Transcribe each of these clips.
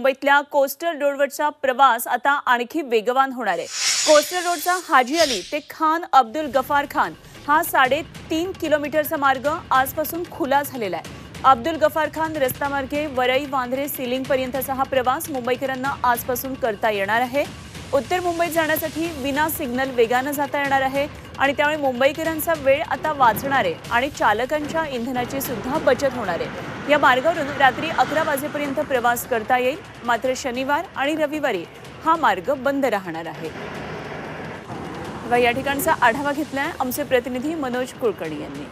मुंबईतल्या कोस्टल रोडवरचा प्रवास आता आणखी वेगवान होणार आहे. कोस्टल रोडचा हाजी अली ते खान अब्दुल गफार खान हा साडेतीन किलोमीटरचा मार्ग आजपासून खुला झालेला आहे. अब्दुल गफार खान रस्तामार्गे वरई वांद्रे सिलिंग पर्यंतचा हा प्रवास मुंबईकरांना आजपासून करता येणार आहे. उत्तर मुंबईत जाण्यासाठी विना सिग्नल वेगानं जाता येणार आहे. आणि त्यामुळे मुंबईकरांचा वेळ आता वाचणार आहे आणि चालकांच्या इंधनाची सुद्धा बचत होणार आहे. या मार्गावरून रात्री अकरा वाजेपर्यंत प्रवास करता येईल. मात्र शनिवार आणि रविवारी हा मार्ग बंद राहणार आहे. व या ठिकाणचा आढावा घेतलाय आमचे प्रतिनिधी मनोज कुलकर्णी यांनी.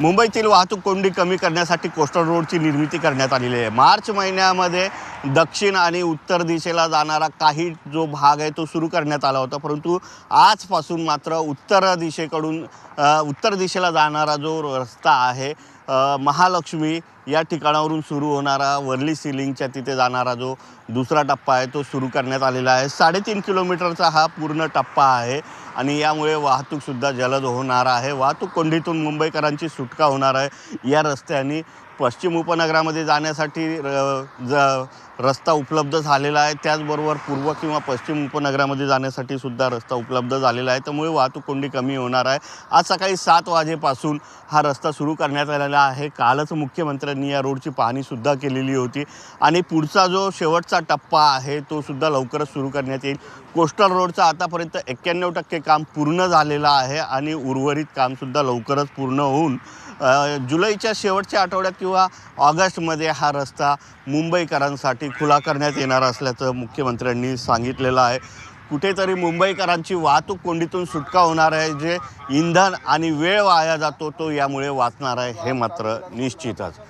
मुंबईतील वाहतूक कोंडी कमी करण्यासाठी कोस्टल रोडची निर्मिती करण्यात आलेली आहे. मार्च महिन्यामध्ये दक्षिण आणि उत्तर दिशेला जाणारा काही जो भाग आहे तो सुरू करण्यात आला होता. परंतु आजपासून मात्र उत्तर दिशेकडून उत्तर दिशेला जाणारा जो रस्ता आहे महालक्ष्मी या ठिकाणावरून सुरू होणारा वर्ली सिलिंगच्या तिथे जाणारा जो दुसरा टप्पा आहे तो सुरू करण्यात आलेला आहे. साडेतीन किलोमीटरचा हा पूर्ण टप्पा आहे आणि यामुळे वाहतूकसुद्धा जलद होणार आहे. वाहतूक कोंडीतून मुंबईकरांची सुटका होणार आहे. या रस्त्याने पश्चिम उपनगरामध्ये जाण्यासाठी र- ज रस्ता उपलब्ध झालेला आहे. त्याचबरोबर पूर्व किंवा पश्चिम उपनगरामध्ये जाण्यासाठी सुद्धा रस्ता उपलब्ध झालेला आहे. त्यामुळे वाहतूक कोंडी कमी होणार आहे. आज सकाळी सात वाजेपासून हा रस्ता सुरू करण्यात आलेला आहे. कालच मुख्यमंत्र्यांनी या रोडची पाहणीसुद्धा केलेली होती. आणि पुढचा जो शेवटचा टप्पा आहे तो सुद्धा लवकरच सुरू करण्यात येईल. कोस्टल रोडचं आतापर्यंत एक्क्याण्णव टक्के काम पूर्ण झालेलं आहे आणि उर्वरित कामसुद्धा लवकरच पूर्ण होऊन जुलैच्या शेवटच्या आठवड्यात किंवा ऑगस्टमध्ये हा रस्ता मुंबईकरांसाठी खुला करण्यात येणार असल्याचं मुख्यमंत्र्यांनी सांगितलेलं आहे. कुठेतरी मुंबईकरांची वाहतूक कोंडीतून सुटका होणार आहे. जे इंधन आणि वेळ वाया जातो तो यामुळे वाचणार आहे हे मात्र निश्चितच.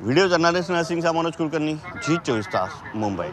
Video journalist Narsing Manoj Kulkarni Zee चोवीस तास मुंबई.